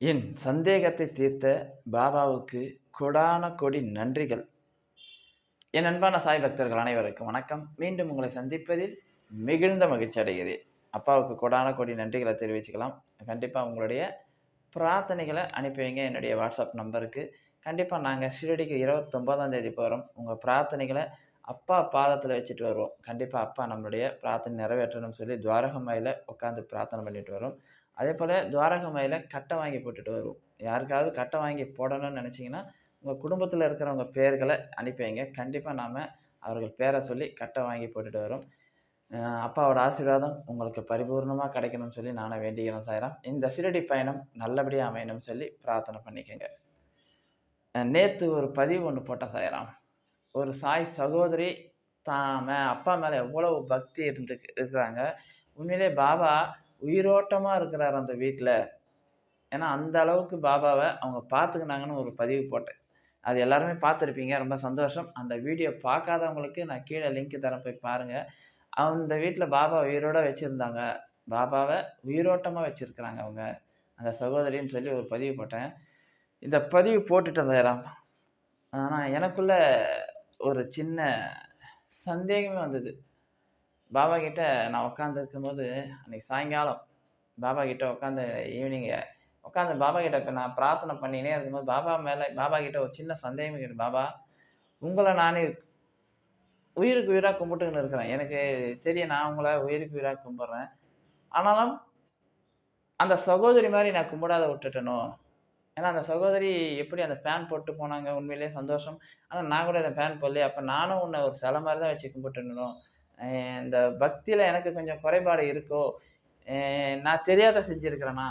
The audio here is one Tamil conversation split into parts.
என் சந்தேகத்தை தீர்த்த பாபாவுக்கு கொடான கொடி நன்றிகள். என் அன்பான சாய் பக்தர்கள் அனைவருக்கும் வணக்கம். மீண்டும் உங்களை சந்திப்பதில் மிகுந்த மகிழ்ச்சி அடைகிறேன். அப்பாவுக்கு கொடான கொடி நன்றிகளை தெரிவிச்சுக்கலாம். கண்டிப்பாக உங்களுடைய பிரார்த்தனைகளை அனுப்பி வைங்க என்னுடைய வாட்ஸ்அப் நம்பருக்கு. கண்டிப்பாக நாங்கள் ஷிரடிக்கு இருபத்தொம்போதாம் தேதி போகிறோம் உங்கள் பிரார்த்தனைகளை அப்பா பாதத்தில் வச்சுட்டு வருவோம். கண்டிப்பாக அப்பா நம்மளுடைய பிரார்த்தனை நிறைவேற்றணும்னு சொல்லி துவாரகமையில் உட்காந்து பிரார்த்தனை பண்ணிட்டு வரோம். அதே போல் துவாரகமாயில் கட்டை வாங்கி போட்டுட்டு வருவோம். யாருக்காவது கட்டை வாங்கி போடணும்னு நினச்சிங்கன்னா உங்கள் குடும்பத்தில் இருக்கிறவங்க பேர்களை அனுப்பி வைங்க கண்டிப்பாக நாம் அவர்கள் பேரை சொல்லி கட்டை வாங்கி போட்டுட்டு வரோம். அப்பாவோட ஆசீர்வாதம் உங்களுக்கு பரிபூர்ணமாக கிடைக்கணும்னு சொல்லி நானே வேண்டிக்கிறேன் சாயிராம். இந்த சிறடி பயணம் நல்லபடியாக அமையணும்னு சொல்லி பிரார்த்தனை பண்ணிக்கோங்க. நேற்று ஒரு பதிவு ஒன்று போட்ட சாயிராம். ஒரு சாய் சகோதரி தாம அப்பா மேலே எவ்வளோ பக்தி இருந்து இருக்கிறாங்க. உண்மையிலே பாபா உயிரோட்டமாக இருக்கிறார் அந்த வீட்டில் ஏன்னா அந்த அளவுக்கு பாபாவை அவங்க பார்த்துக்கினாங்கன்னு ஒரு பதிவு போட்டேன். அது எல்லாருமே பார்த்துருப்பீங்க. ரொம்ப சந்தோஷம். அந்த வீடியோ பார்க்காதவங்களுக்கு நான் கீழே லிங்க் தரேன். போய் பாருங்கள் அந்த வீட்டில் பாபா உயிரோட வச்சுருந்தாங்க. பாபாவை உயிரோட்டமாக வச்சுருக்குறாங்க அவங்க. அந்த சகோதரின்னு சொல்லி ஒரு பதிவு போட்டேன். இந்த பதிவு போட்டுட்டு இருந்தாராம் ஆனால் எனக்குள்ள ஒரு சின்ன சந்தேகமே வந்தது. பாபா கிட்ட நான் உட்காந்துருக்கும் போது அன்னைக்கு சாயங்காலம் பாபா கிட்ட உட்காந்து ஈவினிங்கு உட்காந்து பாபா கிட்ட இப்போ நான் பிரார்த்தனை பண்ணினே இருக்கும்போது பாபா மேலே பாபா கிட்ட ஒரு சின்ன சந்தேகம் கேட்டு பாபா உங்களை நானே உயிருக்கு உயிராக கும்பிட்டுன்னு இருக்கிறேன். எனக்கு தெரியும் நான் உங்களை உயிருக்கு உயிராக கும்பிட்றேன். ஆனாலும் அந்த சகோதரி மாதிரி நான் கும்பிடாத விட்டுட்டனோ? ஏன்னா அந்த சகோதரி எப்படி அந்த ஃபேன் போட்டு போனாங்க? உண்மையிலேயே சந்தோஷம். ஆனால் நான் கூட அந்த ஃபேன் போடலையே. அப்போ நானும் உன்னை ஒரு சிலை மாதிரி தான் வச்சு கும்பிட்டுணும் இந்த பக்தியில் எனக்கு கொஞ்சம் குறைபாடு இருக்கோ நான் தெரியாத செஞ்சுருக்கிறேனா?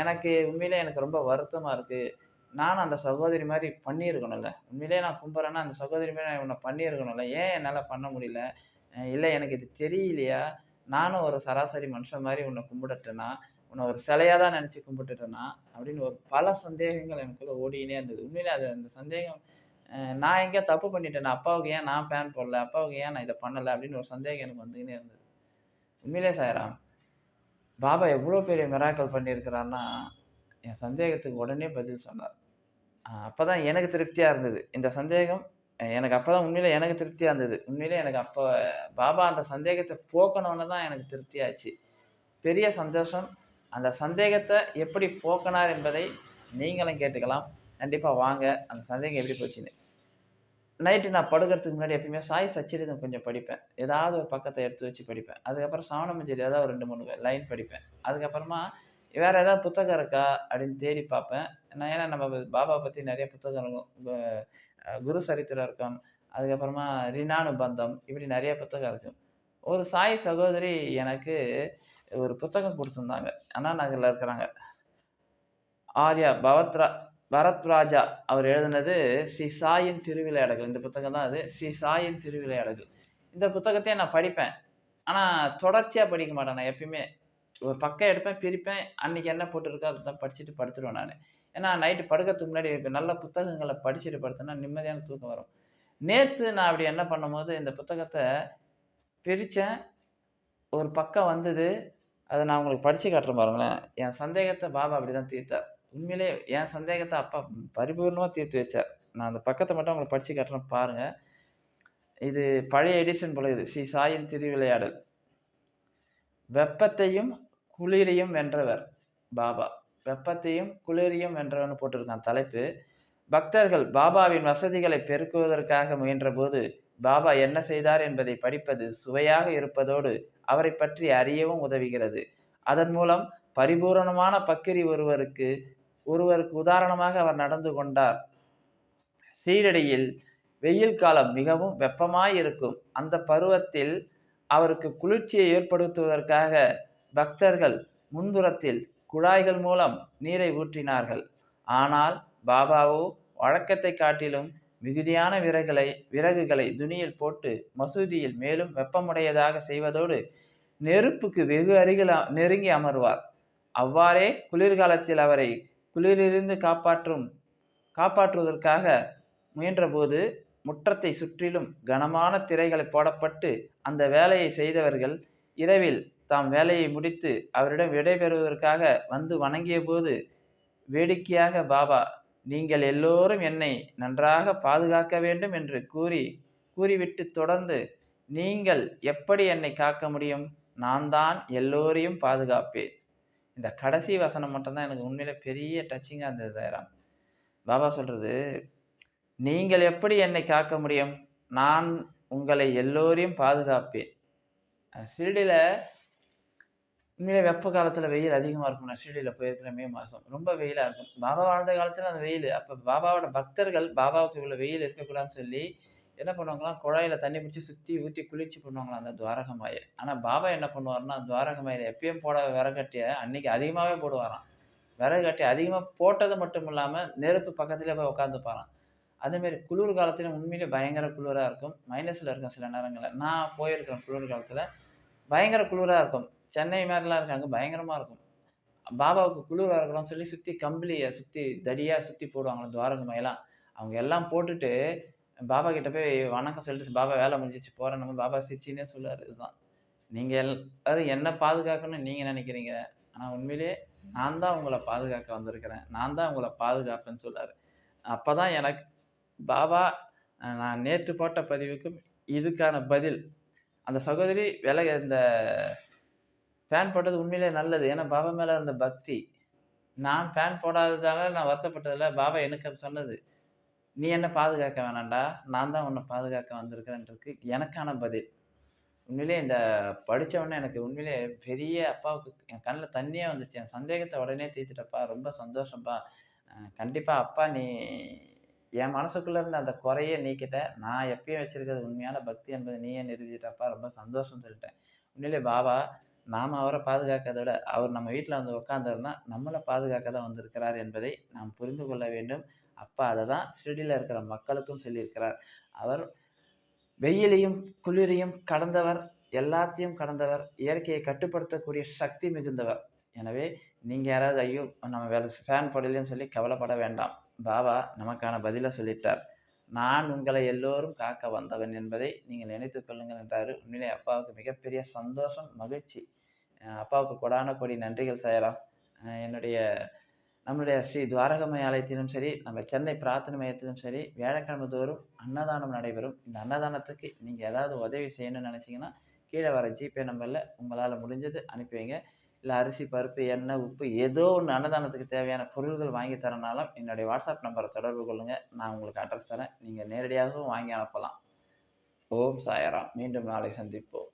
எனக்கு உண்மையிலே எனக்கு ரொம்ப வருத்தமாக இருக்குது நானும் அந்த சகோதரி மாதிரி பண்ணியிருக்கணும்ல. உண்மையிலே நான் கும்பிட்றேன்னா அந்த சகோதரி மாதிரி நான் உன்னை பண்ணியிருக்கணும்ல. ஏன் என்னால் பண்ண முடியல? இல்லை எனக்கு இது தெரியலையா? நானும் ஒரு சராசரி மனுஷன் மாதிரி உன்னை கும்பிடட்டேனா உன்னை ஒரு சிலையாக தான் நினச்சி கும்பிட்டுட்டேனா? அப்படின்னு ஒரு பல சந்தேகங்கள் எனக்குள்ளே ஓடினே இருந்தது. உண்மையிலே அது அந்த சந்தேகம் நான் எங்கேயோ தப்பு பண்ணிட்டேன். அப்பாவுக்கு ஏன் நான் பேன் போடல? அப்பாவுக்கு ஏன் நான் இதை பண்ணலை? அப்படின்னு ஒரு சந்தேகம் எனக்கு வந்துக்கினே இருந்தது. உண்மையிலே சாயராம் பாபா எவ்வளோ பெரிய மிராக்கள் பண்ணியிருக்கிறான்னா என் சந்தேகத்துக்கு உடனே பதில் சொன்னார். அப்போ தான் எனக்கு திருப்தியாக இருந்தது. இந்த சந்தேகம் எனக்கு அப்போ தான் உண்மையில் எனக்கு திருப்தியாக இருந்தது. உண்மையிலே எனக்கு அப்போ பாபா அந்த சந்தேகத்தை போக்கணுன்னு தான் எனக்கு திருப்தியாச்சு. பெரிய சந்தோஷம். அந்த சந்தேகத்தை எப்படி போக்கினார் என்பதை நீங்களும் கேட்டுக்கலாம். கண்டிப்பாக வாங்க. அந்த சந்தேகம் எப்படி போச்சுன்னு. நைட்டு நான் படுக்கிறதுக்கு முன்னாடி எப்பயுமே சாய் சச்சரிதம் கொஞ்சம் படிப்பேன். ஏதாவது ஒரு பக்கத்தை எடுத்து வச்சு படிப்பேன். அதுக்கப்புறம் சவணமஞ்சரி ஏதாவது ஒரு ரெண்டு மூணு லைன் படிப்பேன். அதுக்கப்புறமா வேற ஏதாவது புத்தகம் இருக்கா அப்படின்னு தேடி பார்ப்பேன். நான் ஏன்னா நம்ம பாபா பற்றி நிறைய புத்தகம் இருக்கும் கு- குரு சரித்திரம் இருக்கும். அதுக்கப்புறமா ரினானு பந்தம் இப்படி நிறைய புத்தகம் இருக்கும். ஒரு சாய் சகோதரி எனக்கு ஒரு புத்தகம் கொடுத்துருந்தாங்க. அண்ணா நகரில் இருக்கிறாங்க. ஆர்யா பவத்ரா பரத்ராஜா அவர் எழுதினது ஸ்ரீ சாயின் திருவிளையாடல்கள். இந்த புத்தகம் தான் அது. ஸ்ரீ சாயின் திருவிளையாடல்கள். இந்த புத்தகத்தையே நான் படிப்பேன். ஆனால் தொடர்ச்சியாக படிக்க மாட்டேன் நான் எப்பயுமே. ஒரு பக்கம் எடுப்பேன் பிரிப்பேன். அன்னைக்கு என்ன போட்டிருக்கோ அதை தான் படிச்சுட்டு படுத்துருவேன் நான். ஏன்னா நைட்டு படுக்கிறதுக்கு முன்னாடி நல்ல புத்தகங்களை படிச்சுட்டு படுத்தேன்னா நிம்மதியான தூக்கம் வரும். நேற்று நான் அப்படி என்ன பண்ணும்போது இந்த புத்தகத்தை பிரித்தேன். ஒரு பக்கம் வந்தது அதை நான் உங்களுக்கு படித்து காட்டுறேன் பாருங்களேன். என் சந்தேகத்தை பாபா அப்படி தான் தீர்த்தார். உண்மையிலே என் சந்தேகத்தை அப்பா பரிபூர்ணமாக தீர்த்து வச்சார். நான் அந்த பக்கத்தை மட்டும் உங்களை படித்து காட்டுறேன் பாருங்கள் இது பழைய எடிஷன் போல இது. ஸ்ரீ சாயின் திருவிளையாடல். வெப்பத்தையும் குளிரையும் வென்றவர் பாபா. வெப்பத்தையும் குளிரையும் வென்றவர்னு போட்டிருக்கான் தலைப்பு. பக்தர்கள் பாபாவின் வசதிகளை பெருக்குவதற்காக முயன்றபோது பாபா என்ன செய்தார் என்பதை படிப்பது சுவையாக இருப்பதோடு அவரை பற்றி அறியவும் உதவுகிறது. அதன் மூலம் பரிபூரணமான பக்கிரி ஒருவருக்கு ஒருவருக்கு உதாரணமாக அவர் நடந்து கொண்டார். சீரடியில் வெயில் காலம் மிகவும் வெப்பமாய் இருக்கும் அந்த பருவத்தில் அவருக்கு குளிர்ச்சியை ஏற்படுத்துவதற்காக பக்தர்கள் முன்புறத்தில் குழாய்கள் மூலம் நீரை ஊற்றினார்கள். ஆனால் பாபாவோ வழக்கத்தை காட்டிலும் மிகுதியான விறகுகளை விறகுகளை துணியில் போட்டு மசூதியில் மேலும் வெப்பமுடையதாக செய்வதோடு நெருப்புக்கு வெகு அருகில் நெருங்கி அமர்வார். அவ்வாறே குளிர்காலத்தில் அவரை குளிரிலிருந்து காப்பாற்றும் காப்பாற்றுவதற்காக முயன்றபோது முற்றத்தை சுற்றிலும் கனமான திரைகளை போடப்பட்டு அந்த வேலையை செய்தவர்கள் இரவில் தாம் வேலையை முடித்து அவரிடம் விடைபெறுவதற்காக வந்து வணங்கிய போது வேடிக்கையாக பாபா நீங்கள் எல்லோரும் என்னை நன்றாக பாதுகாக்க வேண்டும் என்று கூறி கூறிவிட்டு தொடர்ந்து நீங்கள் எப்படி என்னை காக்க முடியும்? நான் தான் எல்லோரையும் பாதுகாப்பேன். இந்த கடைசி வசனம் மட்டும்தான் எனக்கு உண்மையில பெரிய டச்சிங்காக இருந்தது தயாராம் பாபா சொல்றது நீங்கள் எப்படி என்னை காக்க முடியும்? நான் உங்களை எல்லோரையும் பாதுகாப்பேன். ஷிரடியில் உண்மையிலே வெப்ப காலத்தில் வெயில் அதிகமாக இருக்கும் நான் ஷிரடியில் போயிருக்கிற மே மாதம் ரொம்ப வெயிலாக இருக்கும். பாபா வாழ்ந்த காலத்தில் அந்த வெயில் அப்போ பாபாவோட பக்தர்கள் பாபாவுக்கு இவ்வளோ வெயில் இருக்கக்கூடாதுன்னு சொல்லி என்ன பண்ணுவாங்களாம் குழாயில் தண்ணி பிடிச்சி சுற்றி ஊற்றி குளிர்ச்சி பண்ணுவாங்களாம் அந்த துவாரகமாயை ஆனால் பாபா என்ன பண்ணுவாருன்னா துவாரகமாயில எப்பயும் போட விறகட்டிய அன்னைக்கு அதிகமாகவே போடுவாராம். விறகு கட்டி அதிகமாக போட்டது மட்டும் இல்லாமல் நெருப்பு பக்கத்துலேயே போய் உட்காந்துப்பாராம் அதேமாரி குளிர் காலத்தில் உண்மையிலே பயங்கர குளிராக இருக்கும். மைனஸில் இருக்கும் சில நேரங்களில். நான் போயிருக்கிறேன் குளிர் காலத்தில். பயங்கர குளிராக இருக்கும். சென்னை மாதிரிலாம் இருக்காங்க பயங்கரமாக இருக்கும். பாபாவுக்கு குளிராக இருக்கணும்னு சொல்லி சுற்றி கம்பளியை சுற்றி தடியா சுத்தி போடுவாங்க துவாரகமாயெல்லாம் அவங்க எல்லாம் போட்டுட்டு பாபா கிட்ட போய் வணக்கம் சொல்லிட்டு பாபா வேலை முடிஞ்சிச்சு போறேன் நம்ம பாபா சிச்சின்னே சொல்லுவாரு இதுதான். நீங்க எல்லாரும் என்ன பாதுகாக்கணும்னு நீங்க நினைக்கிறீங்க? ஆனா உண்மையிலேயே நான் தான் உங்களை பாதுகாக்க வந்திருக்கிறேன். நான் தான் உங்களை பாதுகாப்பேன்னு சொல்லாரு அப்பதான் எனக்கு பாபா நான் நேற்று போட்ட பதிவுக்கும் இதுக்கான பதில். அந்த சகோதரி விலை இந்த ஃபேன் போட்டது உண்மையிலே நல்லது. ஏன்னா பாபா மேல இருந்த பக்தி. நான் ஃபேன் போடாததால நான் வருத்தப்பட்டதில்ல. பாபா எனக்கு சொன்னது. நீ என்ன பாதுகாக்க வேணாண்டா நான் தான் உன்னை பாதுகாக்க வந்திருக்கிறேன்றதுக்கு எனக்கான பதில். உண்மையிலே இந்த படித்தவொடனே எனக்கு உண்மையிலே பெரிய அப்பாவுக்கு என் கண்ணில் தண்ணியே வந்துச்சு என் சந்தேகத்தை உடனே தீர்த்துட்டப்பா. ரொம்ப சந்தோஷம்ப்பா கண்டிப்பாக அப்பா நீ என் மனசுக்குள்ள இருந்த அந்த குறைய நீக்கிட்ட. நான் எப்பயும் வச்சுருக்கிறது உண்மையான பக்தி என்பதை நீயே நிரூபிச்சிட்டப்பா. ரொம்ப சந்தோஷம் சொல்லிட்டேன். உண்மையிலே பாபா நாம் அவரை பாதுகாக்கிறத விட அவர் நம்ம வீட்டில் வந்து உட்காந்துருந்தா நம்மளை பாதுகாக்க தான் வந்திருக்கிறார் என்பதை நாம் புரிந்து கொள்ள வேண்டும். அப்போ அதை தான் ஷிரடியில் இருக்கிற மக்களுக்கும் சொல்லியிருக்கிறார். அவர் வெயிலையும் குளிரையும் கடந்தவர் எல்லாத்தையும் கடந்தவர் இயற்கையை கட்டுப்படுத்தக்கூடிய சக்தி மிகுந்தவர். எனவே நீங்கள் யாராவது ஐயோ நம்ம வேலை ஃபேன் போடலையும் சொல்லி கவலைப்பட வேண்டாம். பாபா நமக்கான பதிலை சொல்லிட்டார். நான் உங்களை எல்லோரும் காக்க வந்தவன் என்பதை நீங்கள் நினைத்து கொள்ளுங்கள் என்றார். உண்மையிலே அப்பாவுக்கு மிகப்பெரிய சந்தோஷம் மகிழ்ச்சி. அப்பாவுக்கு கொடான கொடி நன்றிகள் செய்யலாம் என்னுடைய நம்மளுடைய ஸ்ரீ துவாரகமய ஆலயத்திலும் சரி நம்ம சென்னை பிரார்த்தனை மையத்திலும் சரி வியாழக்கிழமை தோறும் அன்னதானம் நடைபெறும். இந்த அன்னதானத்துக்கு நீங்கள் ஏதாவது உதவி செய்யணும்னு நினச்சிங்கன்னா கீழே வர ஜிபே நம்பரில் உங்களால் முடிஞ்சது அனுப்பி வைங்க. இல்லை அரிசி பருப்பு எண்ணெய் உப்பு ஏதோ ஒன்று அன்னதானத்துக்கு தேவையான பொருள்கள் வாங்கி தரனாலும் என்னுடைய வாட்ஸ்அப் நம்பரை தொடர்பு கொள்ளுங்கள் நான் உங்களுக்கு அட்ரஸ் தரேன். நீங்கள் நேரடியாகவும் வாங்கி அனுப்பலாம். ஓம் சாயராம். மீண்டும் நாளை சந்திப்போம்.